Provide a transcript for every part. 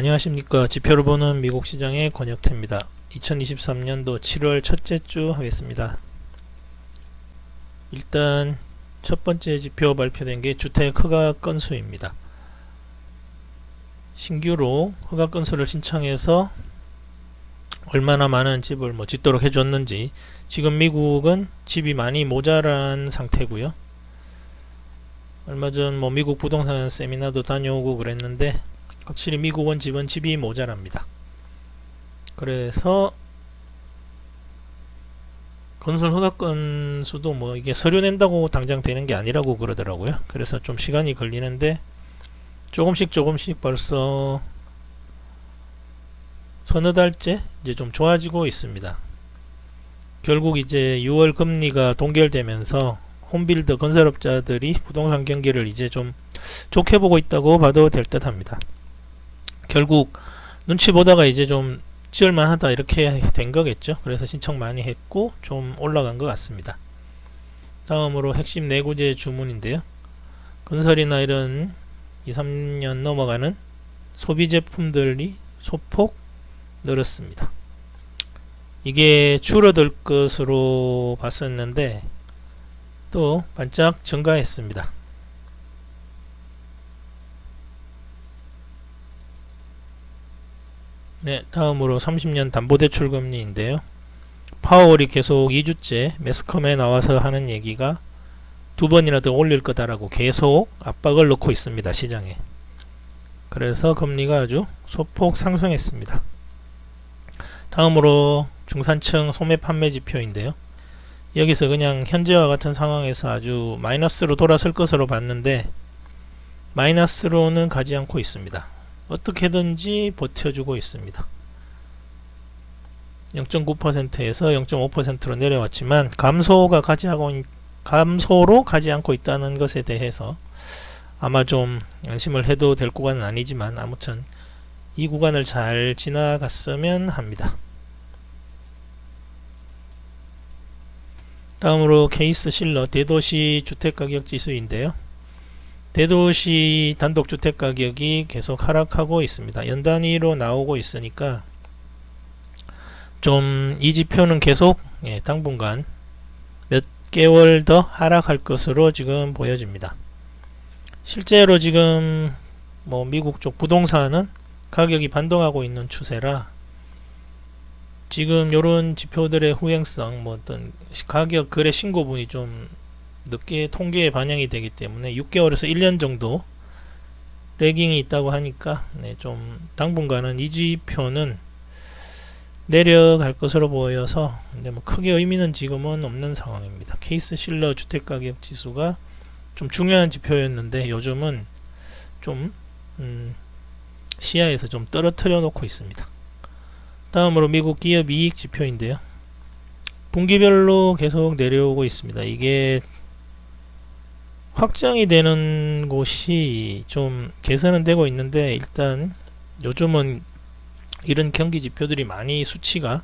안녕하십니까. 지표를 보는 미국 시장의 권혁태입니다. 2023년도 7월 첫째 주 하겠습니다. 일단 첫 번째 지표 발표된 게 주택 허가 건수입니다. 신규로 허가 건수를 신청해서 얼마나 많은 집을 뭐 짓도록 해줬는지 지금 미국은 집이 많이 모자란 상태고요. 얼마 전 뭐 미국 부동산 세미나도 다녀오고 그랬는데 확실히 미국은 집은 집이 모자랍니다. 그래서 건설 허가권 수도 뭐 이게 서류 낸다고 당장 되는 게 아니라고 그러더라고요. 그래서 좀 시간이 걸리는데 조금씩 조금씩 벌써 서너 달째 이제 좀 좋아지고 있습니다. 결국 이제 6월 금리가 동결되면서 홈빌더 건설업자들이 부동산 경기를 이제 좀 좋게 보고 있다고 봐도 될 듯합니다. 결국 눈치 보다가 이제 좀 지을만 하다 이렇게 된 거겠죠. 그래서 신청 많이 했고 좀 올라간 것 같습니다. 다음으로 핵심 내구재 주문인데요. 건설이나 이런 2, 3년 넘어가는 소비 제품들이 소폭 늘었습니다. 이게 줄어들 것으로 봤었는데 또 반짝 증가했습니다. 네, 다음으로 30년 담보대출 금리인데요. 파월이 계속 2주째 매스컴에 나와서 하는 얘기가 두 번이나 더 올릴 거다라고 계속 압박을 넣고 있습니다. 시장에. 그래서 금리가 아주 소폭 상승했습니다. 다음으로 중산층 소매 판매 지표인데요. 여기서 그냥 현재와 같은 상황에서 아주 마이너스로 돌아설 것으로 봤는데 마이너스로는 가지 않고 있습니다. 어떻게든지 버텨주고 있습니다. 0.9%에서 0.5%로 내려왔지만 감소가 가지 하고 감소로 가지 않고 있다는 것에 대해서 아마 좀 안심을 해도 될 구간은 아니지만 아무튼 이 구간을 잘 지나갔으면 합니다. 다음으로 케이스 실러 대도시 주택가격 지수인데요. 대도시 단독주택 가격이 계속 하락하고 있습니다. 연 단위로 나오고 있으니까 좀 이 지표는 계속 예, 당분간 몇 개월 더 하락할 것으로 지금 보여집니다. 실제로 지금 뭐 미국 쪽 부동산은 가격이 반동하고 있는 추세라 지금 이런 지표들의 후행성 뭐 어떤 가격 거래 신고분이 좀 늦게 통계에 반영이 되기 때문에 6개월에서 1년 정도 레깅이 있다고 하니까 네, 좀 당분간은 이 지표는 내려갈 것으로 보여서 근데 뭐 크게 의미는 지금은 없는 상황입니다. 케이스 실러 주택가격 지수가 좀 중요한 지표였는데 요즘은 좀 음, 시야에서 좀 떨어뜨려 놓고 있습니다. 다음으로 미국 기업 이익 지표인데요. 분기별로 계속 내려오고 있습니다. 이게 확정이 되는 곳이 좀 개선은 되고 있는데 일단 요즘은 이런 경기 지표들이 많이 수치가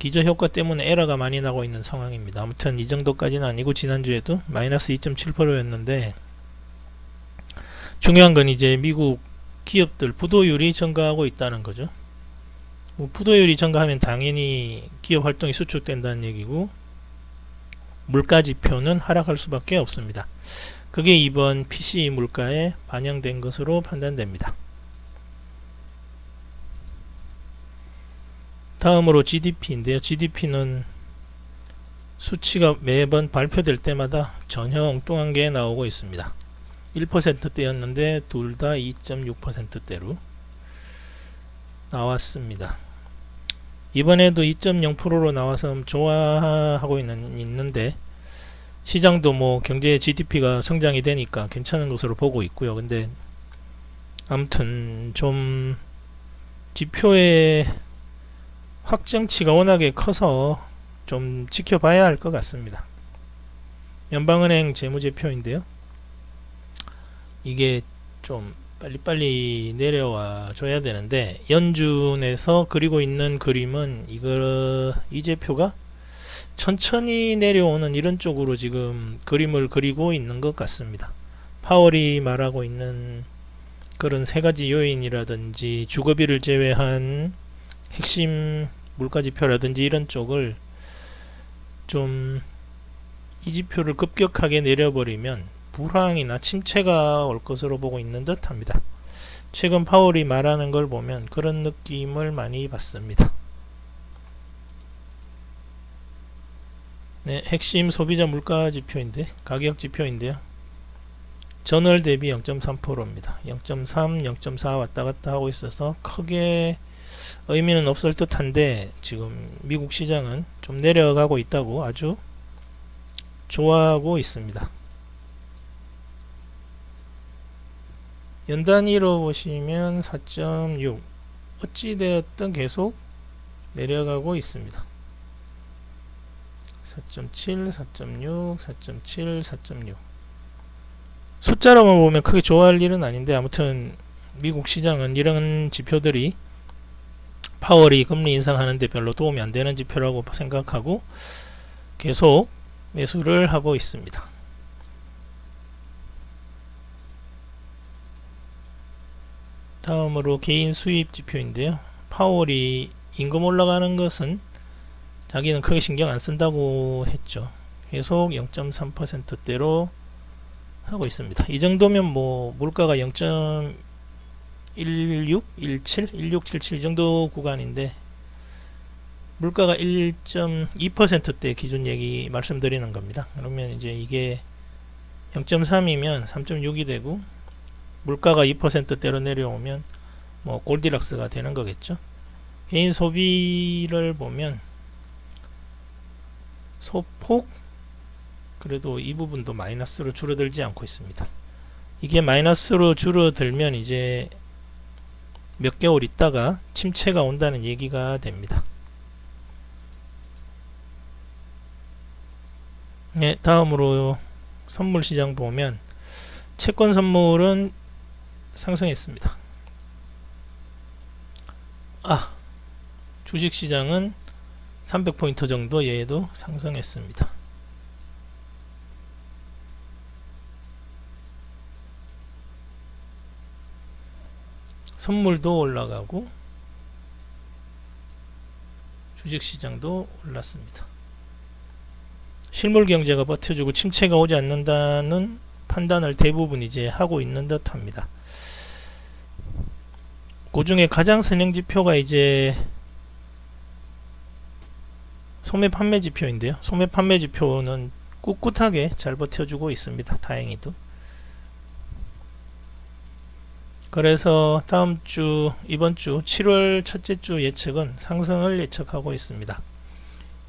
기저 효과 때문에 에러가 많이 나고 있는 상황입니다. 아무튼 이 정도까지는 아니고 지난주에도 마이너스 2.7%였는데 중요한 건 이제 미국 기업들 부도율이 증가하고 있다는 거죠. 뭐 부도율이 증가하면 당연히 기업 활동이 수축된다는 얘기고 물가 지표는 하락할 수밖에 없습니다. 그게 이번 PC 물가에 반영된 것으로 판단됩니다. 다음으로 GDP인데요. GDP는 수치가 매번 발표될 때마다 전혀 엉뚱한 게 나오고 있습니다. 1%대였는데 둘 다 2.6%대로 나왔습니다. 이번에도 2.0%로 나와서 좋아하고 있는, 있는데 시장도 뭐 경제 GDP가 성장이 되니까 괜찮은 것으로 보고 있고요. 근데 아무튼 좀 지표의 확정치가 워낙에 커서 좀 지켜봐야 할 것 같습니다. 연방은행 재무제표인데요. 이게 좀 빨리빨리 내려와 줘야 되는데 연준에서 그리고 있는 그림은 이거 이 제표가 천천히 내려오는 이런 쪽으로 지금 그림을 그리고 있는 것 같습니다. 파월이 말하고 있는 그런 세 가지 요인이라든지 주거비를 제외한 핵심 물가 지표라든지 이런 쪽을 좀 이 지표를 급격하게 내려버리면 불황이나 침체가 올 것으로 보고 있는 듯합니다. 최근 파월이 말하는 걸 보면 그런 느낌을 많이 받습니다. 네, 핵심 소비자 물가 지표인데 가격 지표인데요. 전월 대비 0.3%입니다. 0.3, 0.4 왔다 갔다 하고 있어서 크게 의미는 없을 듯한데 지금 미국 시장은 좀 내려가고 있다고 아주 좋아하고 있습니다. 연 단위로 보시면 4.6 어찌되었든 계속 내려가고 있습니다. 4.7, 4.6, 4.7, 4.6 숫자로만 보면 크게 좋아할 일은 아닌데 아무튼 미국 시장은 이런 지표들이 파월이 금리 인상하는데 별로 도움이 안 되는 지표라고 생각하고 계속 매수를 하고 있습니다. 다음으로 개인 수입 지표인데요. 파월이 임금 올라가는 것은 자기는 크게 신경 안 쓴다고 했죠. 계속 0.3%대로 하고 있습니다. 이 정도면 뭐 물가가 0.16, 17, 1677 정도 구간인데 물가가 1.2%대 기준 얘기 말씀드리는 겁니다. 그러면 이제 이게 0.3이면 3.6이 되고 물가가 2%대로 내려오면 뭐 골디락스가 되는 거겠죠. 개인 소비를 보면 소폭 그래도 이 부분도 마이너스로 줄어들지 않고 있습니다. 이게 마이너스로 줄어들면 이제 몇 개월 있다가 침체가 온다는 얘기가 됩니다. 네, 다음으로 선물 시장 보면 채권 선물은 상승했습니다. 아, 주식 시장은 300포인트 정도 얘도 상승했습니다. 선물도 올라가고 주식 시장도 올랐습니다. 실물 경제가 버텨주고 침체가 오지 않는다는 판단을 대부분 이제 하고 있는 듯합니다. 그 중에 가장 선행 지표가 이제 소매 판매 지표인데요. 소매 판매 지표는 꿋꿋하게 잘 버텨주고 있습니다. 다행히도. 그래서 다음 주, 이번 주 7월 첫째 주 예측은 상승을 예측하고 있습니다.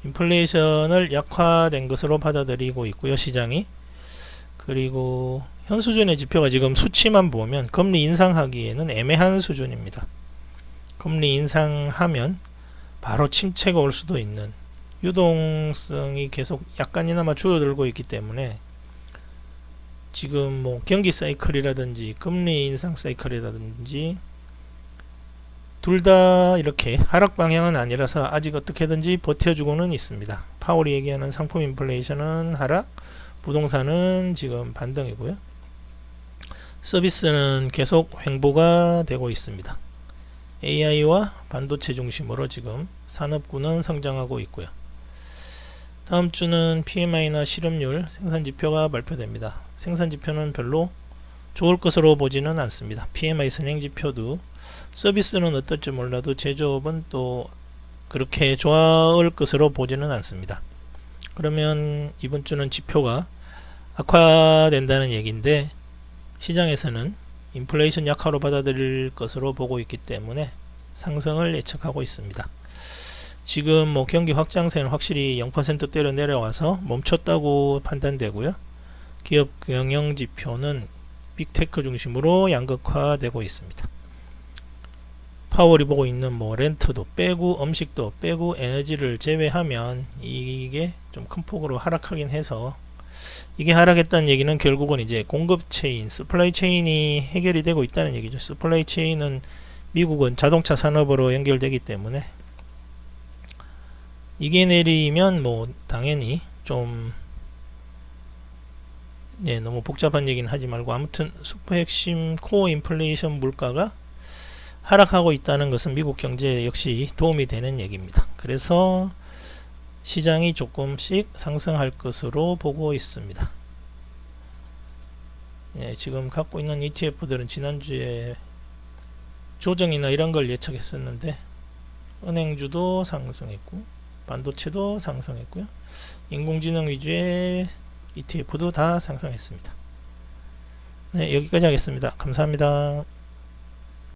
인플레이션을 약화된 것으로 받아들이고 있고요, 시장이. 그리고 현 수준의 지표가 지금 수치만 보면 금리 인상하기에는 애매한 수준입니다. 금리 인상하면 바로 침체가 올 수도 있는 유동성이 계속 약간이나마 줄어들고 있기 때문에 지금 뭐 경기 사이클이라든지 금리 인상 사이클이라든지 둘 다 이렇게 하락 방향은 아니라서 아직 어떻게든지 버텨주고는 있습니다. 파월이 얘기하는 상품 인플레이션은 하락, 부동산은 지금 반등이고요. 서비스는 계속 횡보가 되고 있습니다. AI와 반도체 중심으로 지금 산업군은 성장하고 있고요. 다음 주는 PMI나 실업률, 생산 지표가 발표됩니다. 생산 지표는 별로 좋을 것으로 보지는 않습니다. PMI 선행 지표도 서비스는 어떨지 몰라도 제조업은 또 그렇게 좋을 것으로 보지는 않습니다. 그러면 이번 주는 지표가 악화된다는 얘기인데 시장에서는 인플레이션 약화로 받아들일 것으로 보고 있기 때문에 상승을 예측하고 있습니다. 지금 뭐 경기 확장세는 확실히 0%대로 내려와서 멈췄다고 판단되고요. 기업 경영 지표는 빅테크 중심으로 양극화되고 있습니다. 파월이 보고 있는 뭐 렌트도 빼고 음식도 빼고 에너지를 제외하면 이게 좀 큰 폭으로 하락하긴 해서 이게 하락했다는 얘기는 결국은 이제 공급 체인, 스플라이 체인이 해결이 되고 있다는 얘기죠. 스플라이 체인은 미국은 자동차 산업으로 연결되기 때문에 이게 내리면 뭐 당연히 좀 예, 너무 복잡한 얘기는 하지 말고 아무튼 슈퍼 핵심 코어 인플레이션 물가가 하락하고 있다는 것은 미국 경제에 역시 도움이 되는 얘기입니다. 그래서 시장이 조금씩 상승할 것으로 보고 있습니다. 예, 지금 갖고 있는 ETF들은 지난주에 조정이나 이런 걸 예측했었는데 은행주도 상승했고 반도체도 상승했고요. 인공지능 위주의 ETF도 다 상승했습니다. 네, 여기까지 하겠습니다. 감사합니다.